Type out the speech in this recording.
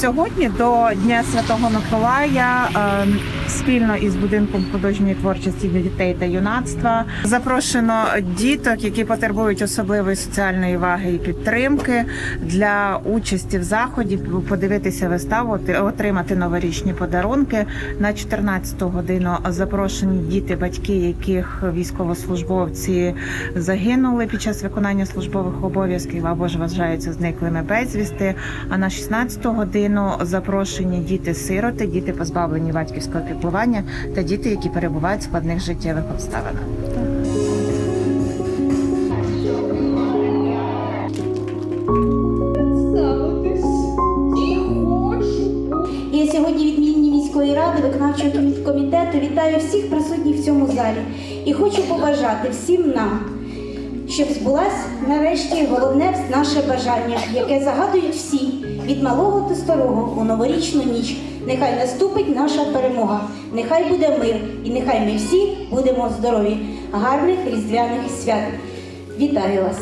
Сьогодні до Дня Святого Миколая е, спільно із будинком художньої творчості для дітей та юнацтва запрошено діток, які потребують особливої соціальної уваги і підтримки для участі в заході, подивитися виставу, отримати новорічні подарунки. На 14 годину запрошені діти, батьки, яких військовослужбовці загинули під час виконання службових обов'язків або ж вважаються зниклими безвісти. А на 16 годину запрошені діти-сироти, діти позбавлені батьківського піклування та діти, які перебувають в складних життєвих обставинах. Я сьогодні від міської ради, виконавчого комітету вітаю всіх присутніх в цьому залі і хочу побажати всім нам, щоб збулась нарешті головне наше бажання, яке загадують всі від малого до старого у новорічну ніч. Нехай наступить наша перемога, нехай буде мир, і нехай ми всі будемо здорові. Гарних різдвяних свят. Вітаю вас!